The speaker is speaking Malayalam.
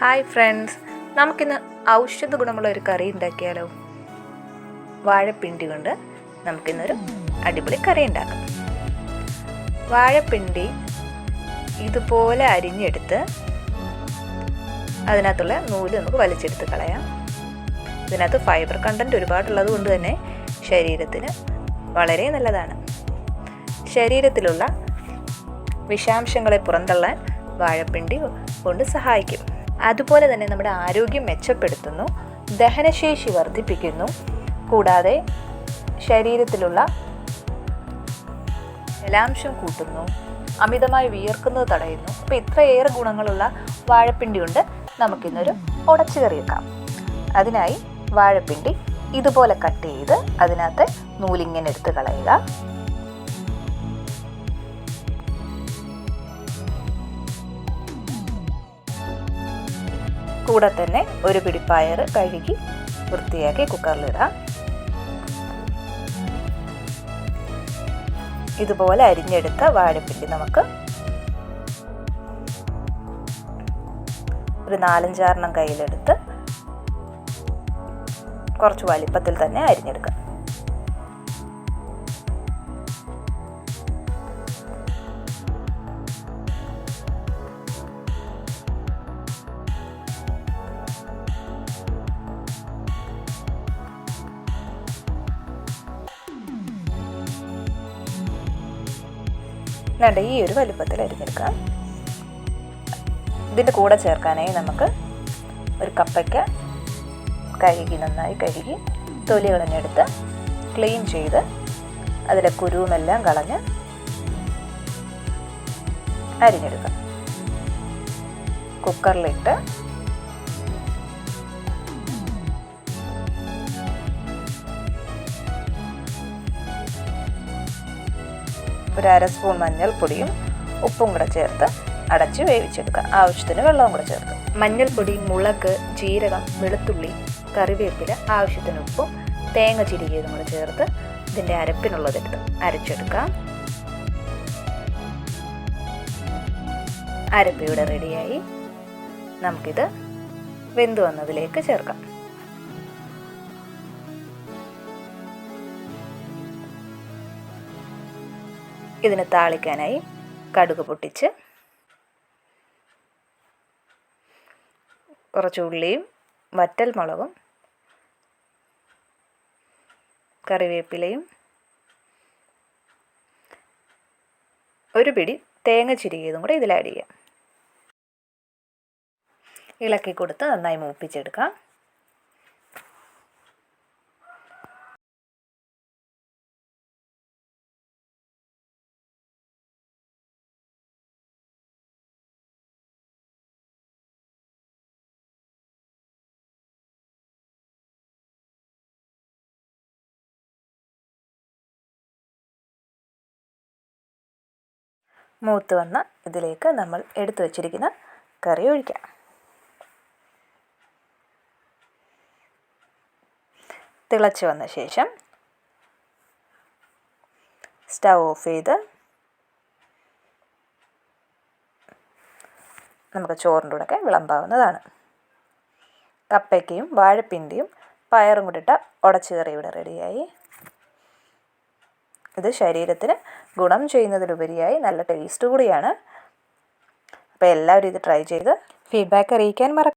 Hi friends. നമുക്കിന്ന് ഔഷധ ഗുണമുള്ള ഒരു കറി ഉണ്ടാക്കിയാലോ? വാഴപ്പിണ്ടി കൊണ്ട് നമുക്കിന്നൊരു അടിപൊളി കറി ഉണ്ടാക്കാം. വാഴപ്പിണ്ടി ഇതുപോലെ അരിഞ്ഞെടുത്ത് അതിനകത്തുള്ള നൂൽ നമുക്ക് വലിച്ചെടുത്ത് കളയാം. ഇതിനകത്ത് ഫൈബർ കണ്ടന്റ് ഒരുപാടുള്ളത് കൊണ്ട് തന്നെ ശരീരത്തിന് വളരെ നല്ലതാണ്. ശരീരത്തിലുള്ള വിഷാംശങ്ങളെ പുറന്തള്ളാൻ വാഴപ്പിണ്ടി കൊണ്ട് സഹായിക്കും. അതുപോലെ തന്നെ നമ്മുടെ ആരോഗ്യം മെച്ചപ്പെടുത്തുന്നു ദഹനശേഷി വർദ്ധിപ്പിക്കുന്നു. കൂടാതെ ശരീരത്തിലുള്ള ജലാംശം കൂട്ടുന്നു അമിതമായി വിയർക്കുന്നത് തടയുന്നു. അപ്പോൾ ഇത്രയേറെ ഗുണങ്ങളുള്ള വാഴപ്പിണ്ടി കൊണ്ട് നമുക്കിന്നൊരു ഉടച്ചു കറിയെക്കാം അതിനായി വാഴപ്പിണ്ടി ഇതുപോലെ കട്ട് ചെയ്ത് അതിനകത്ത് നൂലിങ്ങനെ എടുത്ത് കളയുക. കൂടെ തന്നെ ഒരു പിടി പയർ കഴുകി വൃത്തിയാക്കി കുക്കറിലിടാം. ഇതുപോലെ അരിഞ്ഞെടുത്ത വാഴപ്പിണ്ടി നമുക്ക് ഒരു നാലഞ്ചാറെണ്ണം കയ്യിലെടുത്ത് കുറച്ച് വലിപ്പത്തിൽ തന്നെ അരിഞ്ഞെടുക്കാം. വേണ്ട ഈ ഒരു വലുപ്പത്തിൽ അരിഞ്ഞെടുക്കാം. ഇതിന്റെ കൂടെ ചേർക്കാനായി നമുക്ക് ഒരു കപ്പയ്ക്ക കഴുകി നന്നായി കഴുകി തൊലി കളഞ്ഞെടുത്ത് ക്ലീൻ ചെയ്ത് അതിലെ കുരുവുമെല്ലാം കളഞ്ഞ് അരിഞ്ഞെടുക്കാം. കുക്കറിലിട്ട് ഒരു അര സ്പൂൺ മഞ്ഞൾപ്പൊടിയും ഉപ്പും കൂടെ ചേർത്ത് അടച്ച് വേവിച്ചെടുക്കുക. ആവശ്യത്തിന് വെള്ളവും കൂടെ ചേർത്ത്. മഞ്ഞൾപ്പൊടി മുളക് ജീരകം വെളുത്തുള്ളി കറിവേപ്പില ആവശ്യത്തിന് ഉപ്പും തേങ്ങ ചിരികിയതും കൂടെ ചേർത്ത് ഇതിന്റെ അരപ്പിനുള്ളതെടുത്ത് അരച്ചെടുക്കാം. അരപ്പ് ഇവിടെ റെഡിയായി നമുക്കിത് വെന്തു വന്നതിലേക്ക് ചേർക്കാം. ഇതിന് താളിക്കാനായി കടുക് പൊട്ടിച്ച് കുറച്ച് ഉള്ളിയും വറ്റൽ മുളകും കറിവേപ്പിലയും ഒരു പിടി തേങ്ങ ചിരികിയതും കൂടെ ഇതിൽ ആഡ് ചെയ്യാം. ഇളക്കി കൊടുത്ത് നന്നായി മൂപ്പിച്ചെടുക്കാം. മൂത്ത് വന്ന ഇതിലേക്ക് നമ്മൾ എടുത്തു വച്ചിരിക്കുന്ന കറി ഒഴിക്കാം. തിളച്ച് വന്ന ശേഷം സ്റ്റൗ ഓഫ് ചെയ്ത് നമുക്ക് ചോറിന്റെ കൂടെയൊക്കെ വിളമ്പാവുന്നതാണ്. കപ്പയ്ക്കയും വാഴപ്പിന്റെയും പയറും കൂടി ഇട്ട ഉടച്ചു കറി ഇവിടെ റെഡിയായി ഇത് ശരീരത്തിന് ഗുണം ചെയ്യുന്നതിലുപരിയായി നല്ല ടേസ്റ്റ് കൂടിയാണ്. അപ്പോൾ എല്ലാവരും ഇത് ട്രൈ ചെയ്ത് ഫീഡ്ബാക്ക് അറിയിക്കാൻ മറക്കും